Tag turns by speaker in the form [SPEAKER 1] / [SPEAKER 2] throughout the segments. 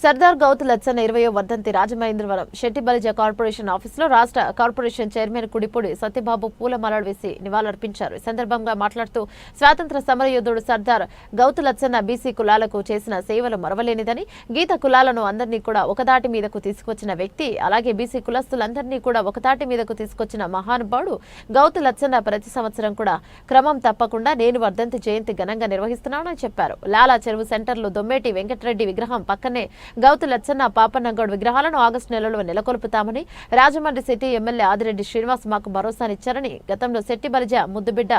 [SPEAKER 1] సర్దార్ గౌత్ లచ్చన్న ఇరవయో వర్ధంతి రాజమహేంద్రవరం శెట్టిబలిజ కార్పొరేషన్ ఆఫీసులో రాష్ట్ర కార్పొరేషన్ చైర్మన్ కుడిపూడి సత్యబాబు పూలమాలలు వేసి నివాళులర్పించారు. ఈ సందర్భంగా మాట్లాడుతూ స్వాతంత్ర సమరయోధుడు సర్దార్ గౌత్ లచ్చన్న బీసీ కులాలకు చేసిన సేవలు మరవలేనిదని గీత కులాలను అందరినీ కూడా ఒకదాటి మీదకు తీసుకొచ్చిన వ్యక్తి అలాగే బీసీ కులస్తులందరినీ కూడా ఒకదాటి మీదకు తీసుకొచ్చిన మహానుభావుడు గౌత్ లచ్చన్న ప్రతి సంవత్సరం కూడా క్రమం తప్పకుండా నేను వర్ధంతి జయంతి ఘనంగా నిర్వహిస్తున్నానని చెప్పారు. లాలా చెరువు సెంటర్లో దొమ్మేటి వెంకటరెడ్డి విగ్రహం పక్కనే గౌతు లచ్చన్న పాపన్నగౌడ్ విగ్రహాలను ఆగస్టు నెలలో నెలకొల్పుతామని రాజమండ్రి సిటీ ఎమ్మెల్యే ఆదిరెడ్డి శ్రీనివాస్ మాకు భరోసానిచ్చారని గతంలో శెట్టి బలిజ ముద్దుబిడ్డ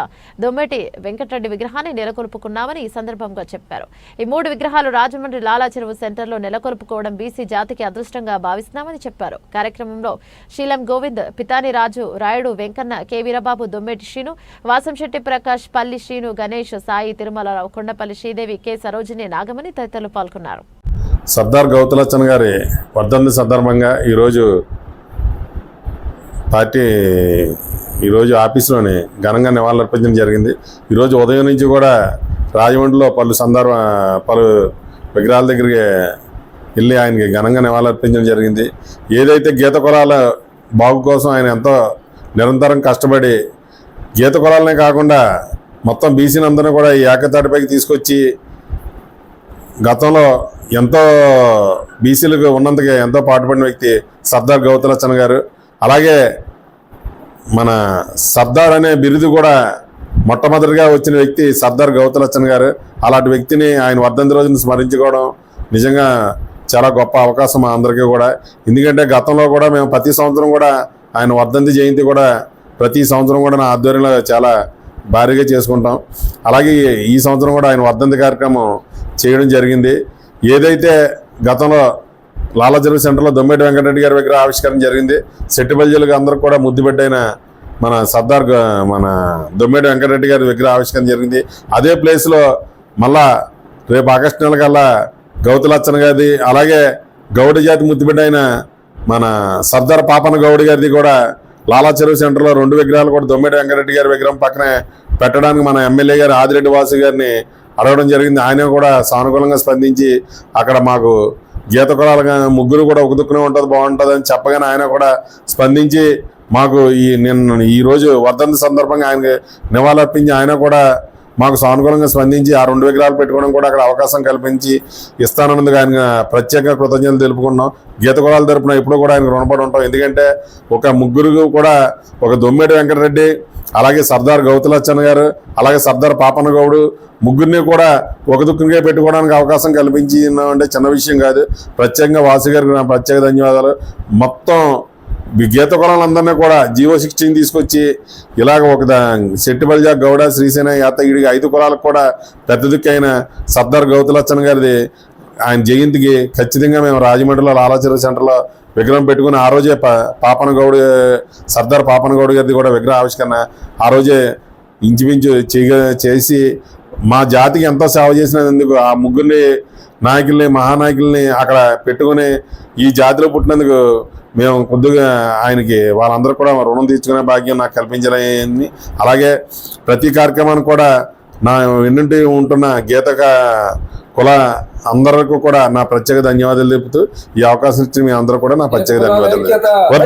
[SPEAKER 1] దొమ్మేటి వెంకటరెడ్డి విగ్రహాన్ని నెలకొల్పుకున్నామని ఈ సందర్భంగా చెప్పారు. ఈ మూడు విగ్రహాలు రాజమండ్రి లాలా చెరువు సెంటర్లో నెలకొల్పుకోవడం బీసీ జాతికి అదృష్టంగా భావిస్తున్నామని చెప్పారు. కార్యక్రమంలో శీలం గోవింద్ పితాని రాజు రాయుడు వెంకన్న కె వీరబాబు దొమ్మేటి శ్రీను వాసంశెట్టి ప్రకాష్ పల్లి శ్రీను గణేష్ సాయి తిరుమలరావు కొండపల్లి శ్రీదేవి కె సరోజిని నాగమణి తదితరులు పాల్గొన్నారు.
[SPEAKER 2] సర్దార్ గౌతులచ్చన్ గారి వర్ధంతి సందర్భంగా ఈరోజు పార్టీ ఈరోజు ఆఫీస్లోని ఘనంగా నివాళులర్పించడం జరిగింది. ఈరోజు ఉదయం నుంచి కూడా రాజమండ్రిలో పలు సందర్భ పలు విగ్రహాల దగ్గరికి వెళ్ళి ఆయనకి ఘనంగా నివాళులర్పించడం జరిగింది. ఏదైతే గీత కులాల బాగు కోసం ఆయన ఎంతో నిరంతరం కష్టపడి గీత కులాలనే కాకుండా మొత్తం బీసీని అందరినీ కూడా ఈ ఏకతాటిపైకి తీసుకొచ్చి గతంలో ఎంతో బీసీలకు ఉన్నందుకే ఎంతో పాటుపడిన వ్యక్తి సర్దార్ గౌతలచ్చన్ గారు. అలాగే మన సర్దార్ అనే బిరుదు కూడా మొట్టమొదటిగా వచ్చిన వ్యక్తి సర్దార్ గౌతలచ్చన్ గారు. అలాంటి వ్యక్తిని ఆయన వర్ధంతి రోజున స్మరించుకోవడం నిజంగా చాలా గొప్ప అవకాశం మా అందరికీ కూడా. ఎందుకంటే గతంలో కూడా మేము ప్రతి సంవత్సరం కూడా ఆయన వర్ధంతి జయంతి కూడా ప్రతి సంవత్సరం కూడా నా ఆధ్వర్యంలో చాలా భారీగా చేసుకుంటాం. అలాగే ఈ సంవత్సరం కూడా ఆయన వర్ధంతి కార్యక్రమం చేయడం జరిగింది. ఏదైతే గతంలో లాలాజరువు సెంటర్లో దొమ్మేటి వెంకటరెడ్డి గారి విగ్రహ ఆవిష్కరణ జరిగింది సెట్టిబల్జీలకు అందరూ కూడా ముద్దుపెట్టైన మన సర్దార్ మన దొమ్మేటి వెంకటరెడ్డి గారి విగ్రహ ఆవిష్కరణ జరిగింది. అదే ప్లేస్లో మళ్ళా రేపు ఆగస్టు నెల కల్లా గౌతులచ్చన్ గారిది అలాగే గౌడ జాతి ముద్దుబిడ్డ అయిన మన సర్దార్ పాపన గౌడ్ గారిది కూడా లాలా చెరువు సెంటర్లో రెండు విగ్రహాలు కూడా దొమ్మేటి వెంకటరెడ్డి గారి విగ్రహం పక్కనే పెట్టడానికి మన ఎమ్మెల్యే గారు ఆదిరెడ్డి వాసు గారిని అడగడం జరిగింది. ఆయన కూడా సానుకూలంగా స్పందించి అక్కడ మాకు గీత కులాలుగా ముగ్గురు కూడా ఒక దుక్కునే ఉంటుంది బాగుంటుంది అని చెప్పగానే ఆయన కూడా స్పందించి మాకు ఈ నిన్న ఈరోజు రోజు వర్ధంతి సందర్భంగా ఆయనకి నివాళులర్పించి ఆయన కూడా మాకు సానుకూలంగా స్పందించి ఆ రెండు విగ్రహాలు పెట్టుకోవడం కూడా అక్కడ అవకాశం కల్పించి ఇస్తానన్నందుకు ఆయన ప్రత్యేకంగా కృతజ్ఞతలు తెలుపుకున్నాం. గీత కులాల తరపున ఎప్పుడూ కూడా ఆయన రుణపడి ఉంటాం. ఎందుకంటే ఒక ముగ్గురు కూడా ఒక దొమ్మేటి వెంకటరెడ్డి అలాగే సర్దార్ గౌతులచ్చన్ గారు అలాగే సర్దార్ పాపన్న గౌడు ముగ్గురిని కూడా ఒక దుఃఖంగా పెట్టుకోవడానికి అవకాశం కల్పించిందంటే చిన్న విషయం కాదు. ప్రత్యేకంగా వాసు గారికి నా ప్రత్యేక ధన్యవాదాలు. మొత్తం గీత కులాలందరినీ కూడా జీవో సిక్స్టీన్ తీసుకొచ్చి ఇలాగ ఒక దా- శెట్టిబల్జా గౌడ శ్రీసేన యాతగిరి ఐదు కులాలకు కూడా పెద్ద దిక్కైన సర్దార్ గౌతులచ్చన్ గారిది ఆయన జయంతికి ఖచ్చితంగా మేము రాజమండ్రిలో లాలాచెరువు సెంటర్లో విగ్రహం పెట్టుకుని ఆ రోజే పాపన గౌడ్ సర్దార్ పాపన గౌడ్ గారిది కూడా విగ్రహ ఆవిష్కరణ ఆ రోజే ఇంచుమించు చేయగ చేసి మా జాతికి ఎంతో సేవ చేసినందుకు ఆ ముగ్గురిని నాయకుల్ని మహానాయకుల్ని అక్కడ పెట్టుకుని ఈ జాతిలో పుట్టినందుకు మేము కొద్దిగా ఆయనకి వాళ్ళందరూ కూడా రుణం తీర్చుకునే భాగ్యం నాకు కల్పించాలని అలాగే ప్రతి కార్యక్రమానికి కూడా నా వెన్నుంటి ఉంటున్న గీతక కుల అందరికీ కూడా నా ప్రత్యేక ధన్యవాదాలు తెలుపుతూ ఈ అవకాశం ఇచ్చిన మీ అందరూ కూడా నా ప్రత్యేక ధన్యవాదాలు